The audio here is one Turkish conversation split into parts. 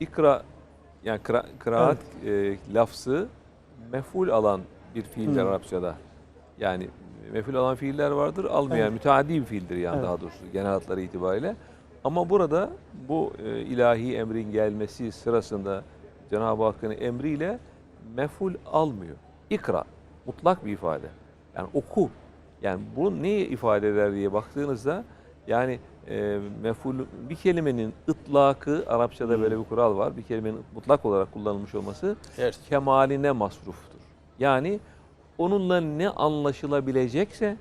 ikra yani kıra, kıraat e, lafzı mef'ul alan bir fiildir Hı. Arapçada. Yani mef'ul alan fiiller vardır, almayan Evet. müteaddi bir fiildir yani Evet. daha doğrusu genel hatları itibariyle. Ama burada bu e, ilahi emrin gelmesi sırasında Cenab-ı Hakk'ın emriyle mef'ul almıyor. İkra, mutlak bir ifade. Yani oku. Yani bu neyi ifade eder diye baktığınızda yani e, mef'ul bir kelimenin ıtlakı Arapçada böyle bir kural var. Bir kelimenin mutlak olarak kullanılmış olması Evet. kemaline masruftur. Yani onunla ne anlaşılabilecekse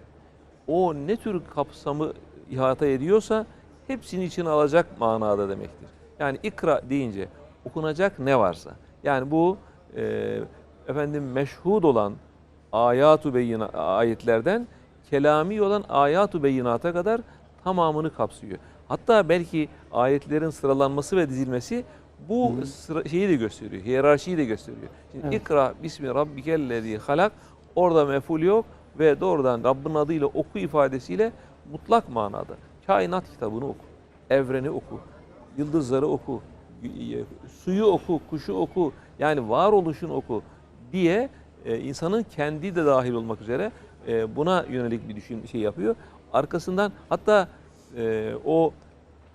o ne tür kapsamı ihata ediyorsa hepsini içine alacak manada demektir. Yani ikra deyince okunacak ne varsa. Yani bu e, efendim meşhud olan ayatu beyina ayetlerden kelami olan ayatu beyinata kadar tamamını kapsıyor. Hatta belki ayetlerin sıralanması ve dizilmesi bu Hı. sıra, şeyi de gösteriyor, hiyerarşiyi de gösteriyor. Şimdi Evet. ikra bismi rabbikellezi halak orada meful yok ve doğrudan Rabbin adıyla oku ifadesiyle mutlak manada kainat kitabını oku, evreni oku, yıldızları oku, suyu oku, kuşu oku, yani varoluşun oku diye e, insanın kendi de dahil olmak üzere e, buna yönelik bir düşün şey yapıyor. Arkasından hatta e, o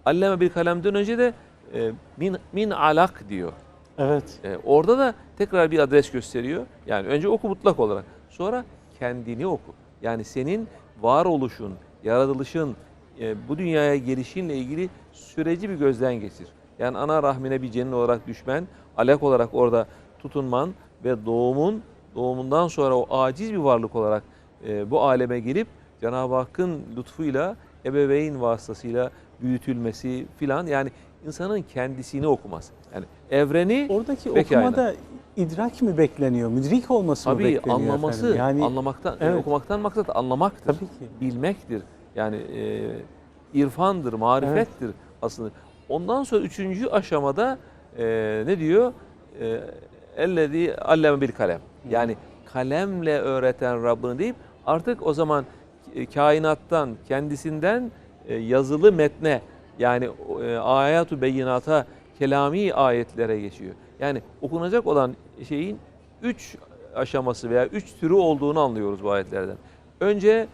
alleme bir kalemden önce de e, min min alak diyor. Evet. E, orada da tekrar bir adres gösteriyor. Yani önce oku mutlak olarak. Sonra kendini oku. Yani senin varoluşun, yaratılışın, e, bu dünyaya gelişinle ilgili süreci bir gözden geçir. Yani ana rahmine bir cenin olarak düşmen, alak olarak orada tutunman ve doğumun, doğumundan sonra o aciz bir varlık olarak e, bu aleme gelip Cenab-ı Hakk'ın lütfuyla, ebeveyn vasıtasıyla büyütülmesi filan yani insanın kendisini okuması. Yani evreni Oradaki Peki, okumada idrak mi bekleniyor? Müdrik olması mı Tabii bekleniyor anlaması, efendim? Yani anlamaktan, Evet. okumaktan maksat anlamaktır. tabii ki. Bilmektir. Yani e, irfandır, marifettir aslında. Ondan sonra üçüncü aşamada e, ne diyor? E, Ellezi alleme bil kalem. Yani kalemle öğreten Rabbini deyip artık o zaman e, kainattan, kendisinden e, yazılı metne yani e, ayatu beyinata, kelami ayetlere geçiyor. Yani okunacak olan şeyin üç aşaması veya üç türü olduğunu anlıyoruz bu ayetlerden. Önce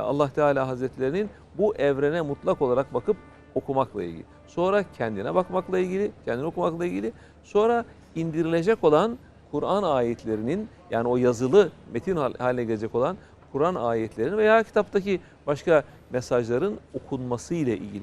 Allah Teala Hazretlerinin bu evrene mutlak olarak bakıp okumakla ilgili. Sonra kendine bakmakla ilgili, kendini okumakla ilgili. Sonra indirilecek olan Kur'an ayetlerinin yani o yazılı metin hal- haline gelecek olan Kur'an ayetlerinin veya kitaptaki başka mesajların okunması ile ilgili.